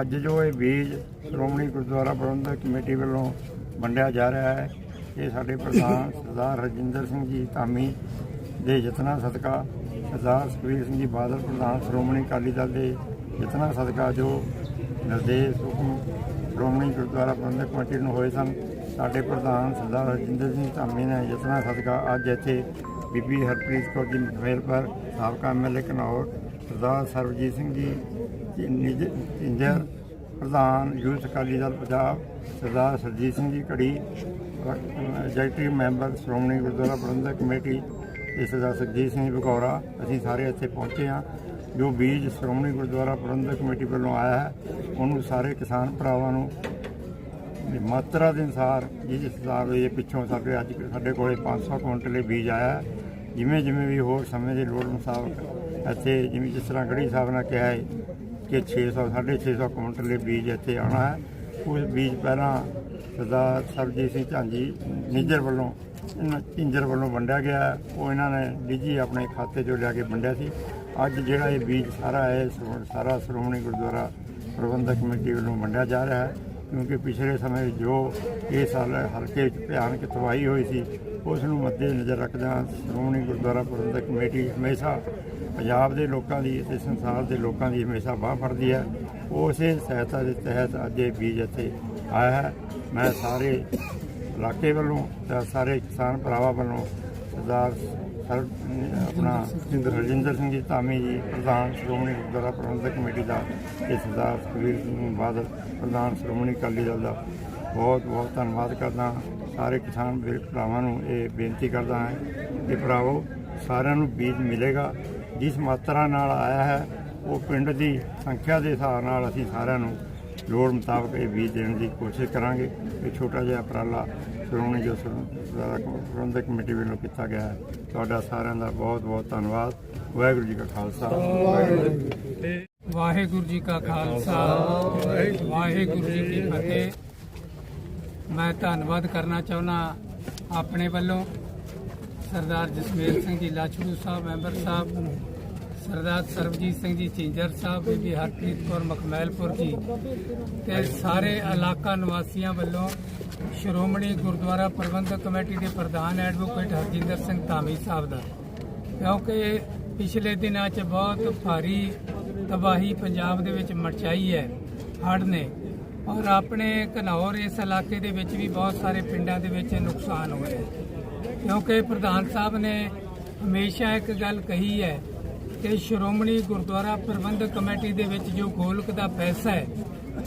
ਅੱਜ ਜੋ ਇਹ ਬੀਜ ਸ਼੍ਰੋਮਣੀ ਗੁਰਦੁਆਰਾ ਪ੍ਰਬੰਧਕ ਕਮੇਟੀ ਵੱਲੋਂ ਵੰਡਿਆ ਜਾ ਰਿਹਾ ਹੈ, ਇਹ ਸਾਡੇ ਪ੍ਰਧਾਨ ਸਰਦਾਰ ਰਜਿੰਦਰ ਸਿੰਘ ਜੀ ਧਾਮੀ ਦੇ ਯਤਨਾਂ ਸਦਕਾ, ਸਰਦਾਰ ਸੁਖਬੀਰ ਸਿੰਘ ਜੀ ਬਾਦਲ ਪ੍ਰਧਾਨ ਸ਼੍ਰੋਮਣੀ ਅਕਾਲੀ ਦਲ ਦੇ ਯਤਨਾਂ ਸਦਕਾ ਜੋ ਨਿਰਦੇਸ਼ ਹੁਕਮ ਸ਼੍ਰੋਮਣੀ ਗੁਰਦੁਆਰਾ ਪ੍ਰਬੰਧਕ ਕਮੇਟੀ ਨੂੰ ਹੋਏ ਸਨ, ਸਾਡੇ ਪ੍ਰਧਾਨ ਸਰਦਾਰ ਰਜਿੰਦਰ ਸਿੰਘ ਧਾਮੀ ਨੇ ਯਤਨਾਂ ਸਦਕਾ ਅੱਜ ਇੱਥੇ ਬੀਬੀ ਹਰਪ੍ਰੀਤ ਕੌਰ ਜੀ ਮਠਵੇਲ ਪਰ ਸਾਬਕਾ ਐਮਐਲਏ ਘਨੌਰ ਸਰਦਾਰ ਸਰਬਜੀਤ ਸਿੰਘ ਜੀ, ਨਿਜ ਇੰਜਰ ਪ੍ਰਧਾਨ youth Akali Dal Punjab, Sardar Surjit Singh ji Garhi executive member Shiromani Gurdwara Prabandhak committee ਤੇ ਸਰਦਾਰ ਸਰਜੀਤ ਸਿੰਘ ਬਗੌਰਾ, ਅਸੀਂ ਸਾਰੇ ਇੱਥੇ ਪਹੁੰਚੇ ਹਾਂ, ਜੋ ਬੀਜ ਸ਼੍ਰੋਮਣੀ ਗੁਰਦੁਆਰਾ ਪ੍ਰਬੰਧਕ ਕਮੇਟੀ ਵੱਲੋਂ ਆਇਆ ਹੈ, ਉਹਨੂੰ ਸਾਰੇ ਕਿਸਾਨ ਭਰਾਵਾਂ ਨੂੰ ਵੀ ਮਾਤਰਾ ਦੇ ਅਨੁਸਾਰ ਜਿਸ ਹਿਸਾਬ ਇਹ ਪਿੱਛੋਂ ਸਾਡੇ ਅੱਜ ਸਾਡੇ ਕੋਲੇ 500 ਕੁਇੰਟਲ ਇਹ ਬੀਜ ਆਇਆ ਜਿਵੇਂ ਜਿਵੇਂ ਵੀ ਹੋਰ ਸਮੇਂ ਦੀ ਲੋੜ ਮੁਤਾਬਕ ਇੱਥੇ ਜਿਵੇਂ ਜਿਸ ਤਰ੍ਹਾਂ ਗੜੀ ਸਾਹਿਬ ਨੇ ਕਿਹਾ ਹੈ ਕਿ 600 650 ਕੁਇੰਟਲ ਇਹ ਬੀਜ ਇੱਥੇ ਆਉਣਾ ਹੈ। ਉਸ ਬੀਜ ਪਹਿਲਾਂ ਸਰਦਾਰ ਸਰਜੀਤ ਸਿੰਘ ਝਾਂਜੀ ਨਿੱਜਰ ਵੱਲੋਂ ਇਹਨਾਂ ਝਿੰਜਰ ਵੱਲੋਂ ਵੰਡਿਆ ਗਿਆ ਹੈ। ਉਹ ਇਹਨਾਂ ਨੇ ਨਿੱਜੀ ਆਪਣੇ ਖਾਤੇ 'ਚੋਂ ਲਿਆ ਕੇ ਵੰਡਿਆ ਸੀ। ਅੱਜ ਜਿਹੜਾ ਇਹ ਬੀਜ ਸਾਰਾ ਹੈ ਸਾਰਾ ਸ਼੍ਰੋਮਣੀ ਗੁਰਦੁਆਰਾ ਪ੍ਰਬੰਧਕ ਕਮੇਟੀ ਵੱਲੋਂ ਵੰਡਿਆ ਜਾ ਰਿਹਾ ਹੈ। ਕਿਉਂਕਿ ਪਿਛਲੇ ਸਮੇਂ ਜੋ ਇਸ ਸਾਲ ਹਲਕੇ ਵਿੱਚ ਭਿਆਨਕ ਤਬਾਹੀ ਹੋਈ ਸੀ, ਉਸ ਨੂੰ ਮੱਦੇ ਨਜ਼ਰ ਰੱਖਦਿਆਂ ਸ਼੍ਰੋਮਣੀ ਗੁਰਦੁਆਰਾ ਪ੍ਰਬੰਧਕ ਕਮੇਟੀ ਹਮੇਸ਼ਾ ਪੰਜਾਬ ਦੇ ਲੋਕਾਂ ਦੀ ਅਤੇ ਸੰਸਾਰ ਦੇ ਲੋਕਾਂ ਦੀ ਹਮੇਸ਼ਾ ਬਾਹ ਫੜਦੀ ਹੈ। ਉਸੇ ਸਹਾਇਤਾ ਦੇ ਤਹਿਤ ਅੱਜ ਇਹ ਬੀਜ ਇੱਥੇ ਆਇਆ ਹੈ। ਮੈਂ ਸਾਰੇ ਇਲਾਕੇ ਵੱਲੋਂ ਤੇ ਸਾਰੇ ਕਿਸਾਨ ਭਰਾਵਾਂ ਵੱਲੋਂ ਸਰਦਾਰ ਸਰ, ਆਪਣਾ ਰਜਿੰਦਰ ਸਿੰਘ ਜੀ, ਧਾਮੀ ਜੀ, ਪ੍ਰਧਾਨ ਸ਼੍ਰੋਮਣੀ ਗੁਰਦੁਆਰਾ ਪ੍ਰਬੰਧਕ ਕਮੇਟੀ ਦਾ ਤੇ ਸਰਦਾਰ ਸੁਖਬੀਰ ਸਿੰਘ ਬਾਦਲ ਪ੍ਰਧਾਨ ਸ਼੍ਰੋਮਣੀ ਅਕਾਲੀ ਦਲ ਦਾ ਬਹੁਤ ਬਹੁਤ ਧੰਨਵਾਦ ਕਰਦਾ ਸਾਰੇ ਕਿਸਾਨ ਵੀਰ ਭਰਾਵਾਂ ਨੂੰ ਇਹ ਬੇਨਤੀ ਕਰਦਾ ਹਾਂ ਕਿ ਭਰਾਵੋ, ਸਾਰਿਆਂ ਨੂੰ ਬੀਜ ਮਿਲੇਗਾ। ਜਿਸ ਮਾਤਰਾ ਨਾਲ ਆਇਆ ਹੈ, ਉਹ ਪਿੰਡ ਦੀ ਸੰਖਿਆ ਦੇ ਹਿਸਾਬ ਨਾਲ ਅਸੀਂ ਸਾਰਿਆਂ ਨੂੰ ਲੋੜ ਮੁਤਾਬਕ ਇਹ ਬੀਜ ਦੇਣ ਦੀ ਕੋਸ਼ਿਸ਼ ਕਰਾਂਗੇ। ਇਹ ਛੋਟਾ ਜਿਹਾ ਉਪਰਾਲਾ ਸ਼੍ਰੋਮਣੀ ਜੋ ਪ੍ਰਬੰਧਕ ਕਮੇਟੀ ਵੱਲੋਂ ਕੀਤਾ ਗਿਆ ਹੈ। ਤੁਹਾਡਾ ਸਾਰਿਆਂ ਦਾ ਬਹੁਤ ਬਹੁਤ ਧੰਨਵਾਦ। ਵਾਹਿਗੁਰੂ ਜੀ ਕਾ ਖਾਲਸਾ। ਵਾਹਿਗੁਰੂ ਜੀ ਕਾ ਖਾਲਸਾ। ਵਾਹਿਗੁਰੂ ਜੀ ਕੀ ਫਤਿਹ। ਮੈਂ ਧੰਨਵਾਦ ਕਰਨਾ ਚਾਹੁੰਦਾ ਆਪਣੇ ਵੱਲੋਂ। ਸਰਦਾਰ ਜਸਮੇਲ ਸਿੰਘ ਜੀ ਲਾਚੜੂ ਸਾਹਿਬ, ਮੈਂਬਰ ਸਾਹਿਬ, ਸਰਦਾਰ ਸਰਬਜੀਤ ਸਿੰਘ ਜੀ ਚਿੰਜਰ ਸਾਹਿਬ, ਬੀਬੀ ਹਰਪ੍ਰੀਤ ਕੌਰ ਮਖਮੈਲਪੁਰ ਜੀ ਤੇ ਸਾਰੇ ਇਲਾਕਾ ਨਿਵਾਸੀਆਂ ਵੱਲੋਂ ਸ਼੍ਰੋਮਣੀ ਗੁਰਦੁਆਰਾ ਪ੍ਰਬੰਧਕ ਕਮੇਟੀ ਦੇ ਪ੍ਰਧਾਨ ਐਡਵੋਕੇਟ ਹਰਜਿੰਦਰ ਸਿੰਘ ਧਾਮੀ ਸਾਹਿਬ ਦਾ, ਕਿਉਂਕਿ ਪਿਛਲੇ ਦਿਨਾਂ 'ਚ ਬਹੁਤ ਭਾਰੀ ਤਬਾਹੀ ਪੰਜਾਬ ਦੇ ਵਿੱਚ ਮਚਾਈ ਹੈ, ਹੜ੍ਹ ਨੇ, ਔਰ ਆਪਣੇ ਘਨੌਰ ਇਸ ਇਲਾਕੇ ਦੇ ਵਿੱਚ ਵੀ ਬਹੁਤ ਸਾਰੇ ਪਿੰਡਾਂ ਦੇ ਵਿੱਚ ਨੁਕਸਾਨ ਹੋਇਆ ਕਿਉਂਕਿ ਪ੍ਰਧਾਨ ਸਾਹਿਬ ਨੇ ਹਮੇਸ਼ਾ ਇੱਕ ਗੱਲ ਕਹੀ ਹੈ ਕਿ ਸ਼੍ਰੋਮਣੀ ਗੁਰਦੁਆਰਾ ਪ੍ਰਬੰਧਕ ਕਮੇਟੀ ਦੇ ਵਿੱਚ ਜੋ ਗੋਲਕ ਦਾ ਪੈਸਾ ਹੈ,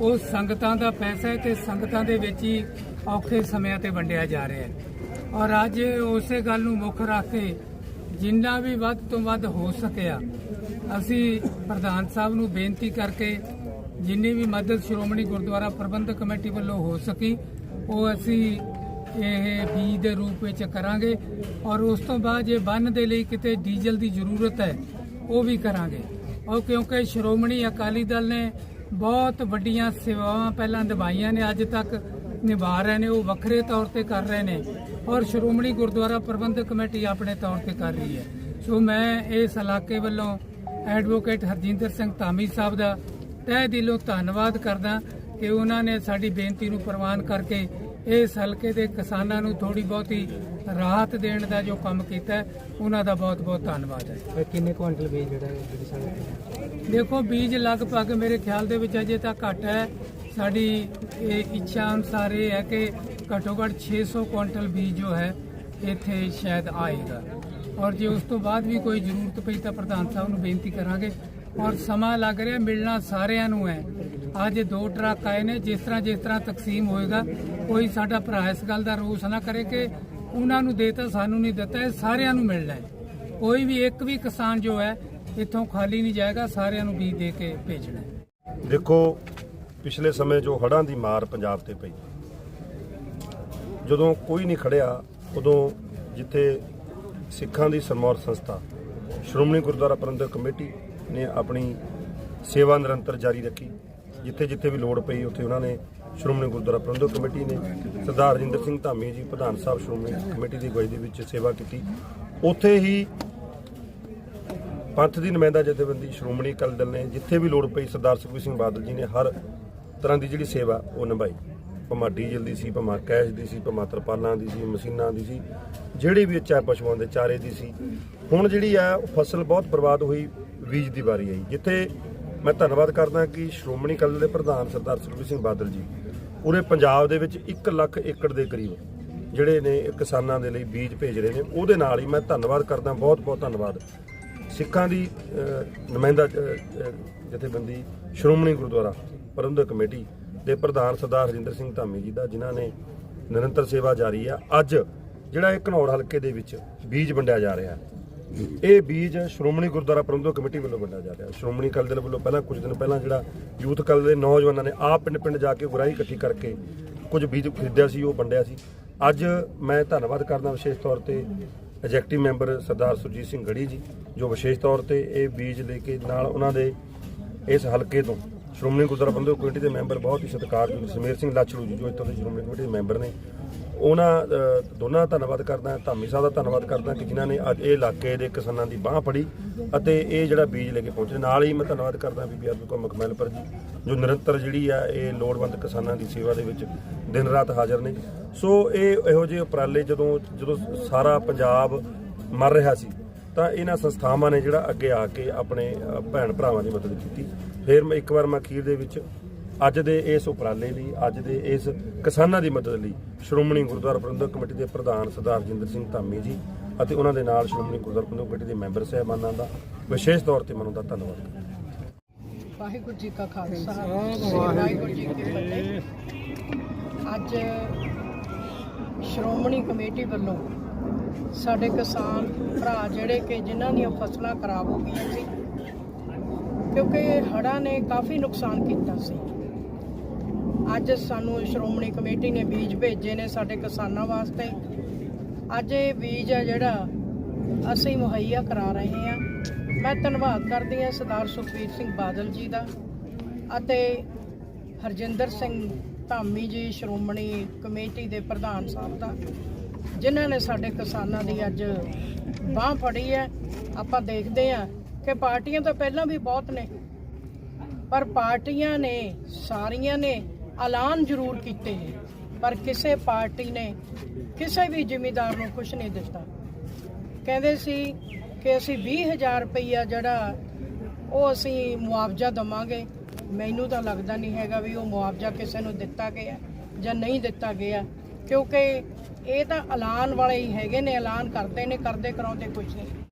ਉਹ ਸੰਗਤਾਂ ਦਾ ਪੈਸਾ ਹੈ ਤੇ ਸੰਗਤਾਂ ਦੇ ਵਿੱਚ ਹੀ ਔਖੇ ਸਮਿਆਂ ਤੇ ਵੰਡਿਆ ਜਾ ਰਿਹਾ ਹੈ। ਔਰ ਅੱਜ ਉਸੇ ਗੱਲ ਨੂੰ ਮੁੱਖ ਰੱਖ ਕੇ ਜਿੰਨਾ ਵੀ ਵੱਧ ਤੋਂ ਵੱਧ ਹੋ ਸਕਿਆ, ਅਸੀਂ ਪ੍ਰਧਾਨ ਸਾਹਿਬ ਨੂੰ ਬੇਨਤੀ ਕਰਕੇ ਜਿੰਨੀ ਵੀ ਮਦਦ ਸ਼੍ਰੋਮਣੀ ਗੁਰਦੁਆਰਾ ਪ੍ਰਬੰਧਕ ਕਮੇਟੀ ਵੱਲੋਂ ਹੋ ਸਕੀ, ਉਹ ਅਸੀਂ ਇਹ ਬੀਜ ਦੇ ਰੂਪ ਵਿੱਚ ਕਰਾਂਗੇ ਔਰ ਉਸ ਤੋਂ ਬਾਅਦ ਜੇ ਬੰਨ ਦੇ ਲਈ ਕਿਤੇ ਡੀਜ਼ਲ ਦੀ ਜ਼ਰੂਰਤ ਹੈ, ਉਹ ਵੀ ਕਰਾਂਗੇ। ਔਰ ਕਿਉਂਕਿ ਸ਼੍ਰੋਮਣੀ ਅਕਾਲੀ ਦਲ ਨੇ ਬਹੁਤ ਵੱਡੀਆਂ ਸੇਵਾਵਾਂ ਪਹਿਲਾਂ ਨਿਭਾਈਆਂ ਨੇ, ਅੱਜ ਤੱਕ ਨਿਭਾ ਰਹੇ ਨੇ ਉਹ ਵੱਖਰੇ ਤੌਰ ਤੇ ਕਰ ਰਹੇ ਨੇ ਔਰ ਸ਼੍ਰੋਮਣੀ ਗੁਰਦੁਆਰਾ ਪ੍ਰਬੰਧਕ ਕਮੇਟੀ ਆਪਣੇ ਤੌਰ ਤੇ ਕਰ ਰਹੀ ਹੈ। ਸੋ ਮੈਂ ਇਸ ਇਲਾਕੇ ਵੱਲੋਂ ਐਡਵੋਕੇਟ ਹਰਜਿੰਦਰ ਸਿੰਘ ਧਾਮੀ ਸਾਹਿਬ ਦਾ ਤਹਿ ਦਿਲੋਂ ਧੰਨਵਾਦ ਕਰਦਾ ਕਿ ਉਹਨਾਂ ਨੇ ਸਾਡੀ ਬੇਨਤੀ ਨੂੰ ਪ੍ਰਵਾਨ ਕਰਕੇ ਇਸ ਹਲਕੇ ਦੇ ਕਿਸਾਨਾਂ ਨੂੰ ਥੋੜੀ ਬਹੁਤੀ ਰਾਹਤ ਦੇਣ ਦਾ ਜੋ ਕੰਮ ਕੀਤਾ ਉਹਨਾਂ ਦਾ ਬਹੁਤ ਬਹੁਤ ਧੰਨਵਾਦ ਹੈ। ਕਿੰਨੇ ਕੁਇੰਟਲ ਬੀਜ ਜਿਹੜਾ ਦੇਖੋ ਬੀਜ ਲਗਭਗ ਮੇਰੇ ਖਿਆਲ ਦੇ ਵਿੱਚ ਅਜੇ ਤੱਕ ਘੱਟ ਹੈ। ਸਾਡੀ ਇਹ ਇੱਛਾ ਅਨੁਸਾਰ ਇਹ ਹੈ ਕਿ ਘੱਟੋ ਘੱਟ 600 ਕੁਇੰਟਲ ਬੀਜ ਜੋ ਹੈ, ਇੱਥੇ ਸ਼ਾਇਦ ਆਏਗਾ। ਔਰ ਜੇ ਉਸ ਤੋਂ ਬਾਅਦ ਵੀ ਕੋਈ ਜ਼ਰੂਰਤ ਪਈ ਤਾਂ ਪ੍ਰਧਾਨ ਸਾਹਿਬ ਨੂੰ ਬੇਨਤੀ ਕਰਾਂਗੇ। ਔਰ ਸਮਾਂ ਲੱਗ ਰਿਹਾ, ਮਿਲਣਾ ਸਾਰਿਆਂ ਨੂੰ ਹੈ। ਅੱਜ ਦੋ ਟਰੱਕ ਆਏ ਨੇ, ਜਿਸ ਤਰ੍ਹਾਂ ਜਿਸ ਤਰ੍ਹਾਂ ਤਕਸੀਮ ਹੋਏਗਾ, ਕੋਈ ਸਾਡਾ ਭਰਾ ਇਸ ਗੱਲ ਦਾ ਰੋਸ ਨਾ ਕਰੇ ਕਿ ਉਹਨਾਂ ਨੂੰ ਦੇਤਾ ਸਾਨੂੰ ਨਹੀਂ ਦਿੱਤਾ, ਇਹ ਸਾਰਿਆਂ ਨੂੰ ਮਿਲਣਾ ਹੈ। ਕੋਈ ਵੀ ਇੱਕ ਵੀ ਕਿਸਾਨ ਜੋ ਹੈ, ਇੱਥੋਂ ਖਾਲੀ ਨਹੀਂ ਜਾਏਗਾ, ਸਾਰਿਆਂ ਨੂੰ ਬੀਜ ਦੇ ਕੇ ਭੇਜਣਾ ਦੇਖੋ ਪਿਛਲੇ ਸਮੇਂ ਜੋ ਹੜ੍ਹਾਂ ਦੀ ਮਾਰ ਪੰਜਾਬ ਤੇ ਪਈ, ਜਦੋਂ ਕੋਈ ਨਹੀਂ ਖੜਿਆ, ਉਦੋਂ ਜਿੱਥੇ ਸਿੱਖਾਂ ਦੀ ਸਰਮੌਰ ਸੰਸਥਾ, ਸ਼੍ਰੋਮਣੀ ਗੁਰਦੁਆਰਾ ਪ੍ਰਬੰਧਕ ਕਮੇਟੀ ਨੇ ਆਪਣੀ ਸੇਵਾ ਨਿਰੰਤਰ ਜਾਰੀ ਰੱਖੀ, ਜਿੱਥੇ ਜਿੱਥੇ ਵੀ ਲੋੜ ਪਈ, ਉੱਥੇ ਉਹਨਾਂ ਨੇ ਸ਼੍ਰੋਮਣੀ ਗੁਰਦੁਆਰਾ ਪ੍ਰਬੰਧਕ ਕਮੇਟੀ ਨੇ ਸਰਦਾਰ ਰਜਿੰਦਰ ਸਿੰਘ ਧਾਮੀ ਜੀ, ਪ੍ਰਧਾਨ ਸਾਹਿਬ ਸ਼੍ਰੋਮਣੀ ਕਮੇਟੀ ਦੀ ਅਗਵਾਈ ਦੇ ਵਿੱਚ ਸੇਵਾ ਕੀਤੀ। ਉੱਥੇ ਹੀ ਪੰਥ ਦੀ ਨੁਮਾਇੰਦਾ ਜਥੇਬੰਦੀ ਸ਼੍ਰੋਮਣੀ ਅਕਾਲੀ ਦਲ ਨੇ, ਜਿੱਥੇ ਵੀ ਲੋੜ ਪਈ, ਸਰਦਾਰ ਸੁਖਬੀਰ ਸਿੰਘ ਬਾਦਲ ਜੀ ਨੇ ਹਰ ਤਰ੍ਹਾਂ ਦੀ ਜਿਹੜੀ ਸੇਵਾ ਉਹ ਨਿਭਾਈ। ਭਾਵੇਂ ਡੀਜ਼ਲ ਦੀ ਸੀ, ਭਾਵੇਂ ਕੈਸ਼ ਦੀ ਸੀ, ਭਾਵੇਂ ਤਰਪਾਲਾਂ ਦੀ ਸੀ, ਮਸ਼ੀਨਾਂ ਦੀ ਸੀ, ਜਿਹੜੀ ਵੀ ਚਾਹੇ ਪਸ਼ੂਆਂ ਦੇ ਚਾਰੇ ਦੀ ਸੀ। ਹੁਣ ਜਿਹੜੀ ਆ, ਉਹ ਫਸਲ ਬਹੁਤ ਬਰਬਾਦ ਹੋਈ, ਬੀਜ ਦੀ ਵਾਰੀ ਆਈ। ਜਿੱਥੇ ਮੈਂ ਧੰਨਵਾਦ ਕਰਦਾ ਕਿ ਸ਼੍ਰੋਮਣੀ ਅਕਾਲੀ ਦੇ ਪ੍ਰਧਾਨ ਸਰਦਾਰ ਸੁਖਬੀਰ ਸਿੰਘ ਬਾਦਲ ਜੀ, ਪੂਰੇ ਪੰਜਾਬ ਦੇ ਵਿੱਚ 1 ਲੱਖ ਏਕੜ ਦੇ ਕਰੀਬ ਜਿਹੜੇ ਨੇ ਕਿਸਾਨਾਂ ਦੇ ਲਈ ਬੀਜ ਭੇਜ ਰਹੇ ਨੇ, ਉਹਦੇ ਨਾਲ ਹੀ ਮੈਂ ਧੰਨਵਾਦ ਕਰਦਾ ਬਹੁਤ ਬਹੁਤ ਧੰਨਵਾਦ। ਸਿੱਖਾਂ ਦੀ ਨੁਮਾਇੰਦਾ ਜਥੇਬੰਦੀ, ਸ਼੍ਰੋਮਣੀ ਗੁਰਦੁਆਰਾ ਪ੍ਰਬੰਧਕ ਕਮੇਟੀ ਦੇ ਪ੍ਰਧਾਨ ਸਰਦਾਰ ਹਰਿੰਦਰ ਸਿੰਘ ਧਾਮੀ ਜੀ ਦਾ, ਜਿਨ੍ਹਾਂ ਨੇ ਨਿਰੰਤਰ ਸੇਵਾ ਜਾਰੀ ਆ। ਅੱਜ ਜਿਹੜਾ ਇਹ ਘਨੌਰ ਹਲਕੇ ਦੇ ਵਿੱਚ ਬੀਜ ਵੰਡਿਆ ਜਾ ਰਿਹਾ ਇਹ ਬੀਜ ਸ਼੍ਰੋਮਣੀ ਗੁਰਦੁਆਰਾ ਪ੍ਰਬੰਧਕ ਕਮੇਟੀ ਵੱਲੋਂ ਵੰਡਿਆ ਜਾ ਰਿਹਾ ਸ਼੍ਰੋਮਣੀ ਅਕਾਲੀ ਦਲ ਵੱਲੋਂ ਪਹਿਲਾਂ, ਕੁਝ ਦਿਨ ਪਹਿਲਾਂ ਜਿਹੜਾ ਯੂਥ ਅਕਾਲੀ ਦੇ ਨੌਜਵਾਨਾਂ ਨੇ ਆਪ ਪਿੰਡ ਪਿੰਡ ਜਾ ਕੇ ਗੁਰਾਈ ਇਕੱਠੀ ਕਰਕੇ ਕੁਝ ਬੀਜ ਖਰੀਦਿਆ ਸੀ, ਉਹ ਵੰਡਿਆ ਸੀ। ਅੱਜ ਮੈਂ ਧੰਨਵਾਦ ਕਰਦਾ ਵਿਸ਼ੇਸ਼ ਤੌਰ ਤੇ ਐਗਜ਼ੈਕਟਿਵ ਮੈਂਬਰ ਸਰਦਾਰ ਸੁਰਜੀਤ ਸਿੰਘ ਗੜੀ ਜੀ, ਜੋ ਵਿਸ਼ੇਸ਼ ਤੌਰ ਤੇ ਇਹ ਬੀਜ ਲੈ ਕੇ ਨਾਲ ਉਹਨਾਂ ਦੇ ਇਸ ਹਲਕੇ ਤੋਂ ਸ਼੍ਰੋਮਣੀ ਗੁਰਦੁਆਰਾ ਪ੍ਰਬੰਧਕ ਕਮੇਟੀ ਦੇ ਮੈਂਬਰ ਬਹੁਤ ਹੀ ਸਤਿਕਾਰਯੋਗ ਸਮੇਰ ਸਿੰਘ ਲਾਛੜੂ ਜੀ, ਜੋ ਇੱਥੋਂ ਦੇ ਸ਼੍ਰੋਮਣੀ ਕਮੇਟੀ ਦੇ ਮੈਂਬਰ ਨੇ। ਉਹਨਾਂ ਦੋਨਾਂ ਦਾ ਧੰਨਵਾਦ ਕਰਦਾ ਧਾਮੀ ਸਾਹਿਬ ਦਾ ਧੰਨਵਾਦ ਕਰਦਾ ਕਿ ਜਿਨ੍ਹਾਂ ਨੇ ਅੱਜ ਇਹ ਇਲਾਕੇ ਦੇ ਕਿਸਾਨਾਂ ਦੀ ਬਾਹ ਫੜੀ ਅਤੇ ਇਹ ਜਿਹੜਾ ਬੀਜ ਲੈ ਕੇ ਪਹੁੰਚੇ ਨਾਲ ਹੀ ਮੈਂ ਧੰਨਵਾਦ ਕਰਦਾ ਬੀਬੀ ਅਰਬੀ ਕੌਰ ਮਖਮੈਲਪੁਰ ਜੀ, ਜੋ ਨਿਰੰਤਰ ਜਿਹੜੀ ਆ ਇਹ ਲੋੜਵੰਦ ਕਿਸਾਨਾਂ ਦੀ ਸੇਵਾ ਦੇ ਵਿੱਚ ਦਿਨ ਰਾਤ ਹਾਜ਼ਰ ਨੇ। ਸੋ ਇਹ ਇਹੋ ਜਿਹੇ ਉਪਰਾਲੇ ਜਦੋਂ ਜਦੋਂ ਸਾਰਾ ਪੰਜਾਬ ਮਰ ਰਿਹਾ ਸੀ, ਤਾਂ ਇਹਨਾਂ ਸੰਸਥਾਵਾਂ ਨੇ ਜਿਹੜਾ ਅੱਗੇ ਆ ਕੇ ਆਪਣੇ ਭੈਣ ਭਰਾਵਾਂ ਦੀ ਮਦਦ ਕੀਤੀ। ਫਿਰ ਮੈਂ ਇੱਕ ਵਾਰ ਮੈਂ ਅਖੀਰ ਦੇ ਵਿੱਚ ਅੱਜ ਦੇ ਇਸ ਉਪਰਾਲੇ ਲਈ ਅੱਜ ਦੇ ਇਸ ਕਿਸਾਨਾਂ ਦੀ ਮਦਦ ਲਈ ਸ਼੍ਰੋਮਣੀ ਗੁਰਦੁਆਰਾ ਪ੍ਰਬੰਧਕ ਕਮੇਟੀ ਦੇ ਪ੍ਰਧਾਨ ਸਰਦਾਰ ਜਿੰਦਰ ਸਿੰਘ ਧਾਮੀ ਜੀ ਅਤੇ ਉਹਨਾਂ ਦੇ ਨਾਲ ਸ਼੍ਰੋਮਣੀ ਗੁਰਦੁਆਰਾ ਪ੍ਰਬੰਧਕ ਕਮੇਟੀ ਦੇ ਮੈਂਬਰ ਸਹਿਬਾਨਾਂ ਦਾ ਵਿਸ਼ੇਸ਼ ਤੌਰ ਤੇ ਮਨੋਂ ਦਾ ਧੰਨਵਾਦ ਵਾਹਿਗੁਰੂ ਜੀ ਕਾ ਖਾਲਸਾ ਵਾਹਿਗੁਰੂ ਜੀ ਕੀ ਫਤਿਹ। ਅੱਜ ਸ਼੍ਰੋਮਣੀ ਕਮੇਟੀ ਵੱਲੋਂ ਸਾਡੇ ਕਿਸਾਨ ਭਰਾ ਜਿਹੜੇ ਕਿ ਜਿਨ੍ਹਾਂ ਦੀਆਂ ਫਸਲਾਂ ਖਰਾਬ ਹੋ ਗਈਆਂ ਸੀ ਕਿਉਂਕਿ ਹੜ੍ਹਾਂ ਨੇ ਕਾਫੀ ਨੁਕਸਾਨ ਕੀਤਾ ਸੀ। ਅੱਜ ਸਾਨੂੰ ਸ਼੍ਰੋਮਣੀ ਕਮੇਟੀ ਨੇ ਬੀਜ ਭੇਜੇ ਨੇ ਸਾਡੇ ਕਿਸਾਨਾਂ ਵਾਸਤੇ। ਅੱਜ ਇਹ ਬੀਜ ਆ ਜਿਹੜਾ ਅਸੀਂ ਮੁਹੱਈਆ ਕਰਾ ਰਹੇ ਹਾਂ। ਮੈਂ ਧੰਨਵਾਦ ਕਰਦੀ ਹਾਂ ਸਰਦਾਰ ਸੁਖਬੀਰ ਸਿੰਘ ਬਾਦਲ ਜੀ ਦਾ ਅਤੇ ਹਰਜਿੰਦਰ ਸਿੰਘ ਧਾਮੀ ਜੀ, ਸ਼੍ਰੋਮਣੀ ਕਮੇਟੀ ਦੇ ਪ੍ਰਧਾਨ ਸਾਹਿਬ ਦਾ, ਜਿਨ੍ਹਾਂ ਨੇ ਸਾਡੇ ਕਿਸਾਨਾਂ ਦੀ ਅੱਜ ਬਾਹ ਫੜੀ ਹੈ। ਆਪਾਂ ਦੇਖਦੇ ਹਾਂ ਕਿ ਪਾਰਟੀਆਂ ਤਾਂ ਪਹਿਲਾਂ ਵੀ ਬਹੁਤ ਨੇ, ਪਰ ਪਾਰਟੀਆਂ ਨੇ, ਸਾਰੀਆਂ ਨੇ ਐਲਾਨ ਜ਼ਰੂਰ ਕੀਤੇ ਨੇ, ਪਰ ਕਿਸੇ ਪਾਰਟੀ ਨੇ ਕਿਸੇ ਵੀ ਜ਼ਿਮੀਦਾਰ ਨੂੰ ਕੁਝ ਨਹੀਂ ਦਿੱਤਾ। ਕਹਿੰਦੇ ਸੀ ਕਿ ਅਸੀਂ 20000 ਰੁਪਈਆ ਜਿਹੜਾ ਉਹ ਅਸੀਂ ਮੁਆਵਜ਼ਾ ਦਵਾਂਗੇ। ਮੈਨੂੰ ਤਾਂ ਲੱਗਦਾ ਨਹੀਂ ਹੈਗਾ ਵੀ ਉਹ ਮੁਆਵਜ਼ਾ ਕਿਸੇ ਨੂੰ ਦਿੱਤਾ ਗਿਆ ਜਾਂ ਨਹੀਂ ਦਿੱਤਾ ਗਿਆ, ਕਿਉਂਕਿ ਇਹ ਤਾਂ ਐਲਾਨ ਵਾਲੇ ਹੀ ਹੈਗੇ ਨੇ, ਐਲਾਨ ਕਰਦੇ ਨੇ, ਕਰਦੇ ਕਰਾਉਂਦੇ ਕੁਝ ਨਹੀਂ।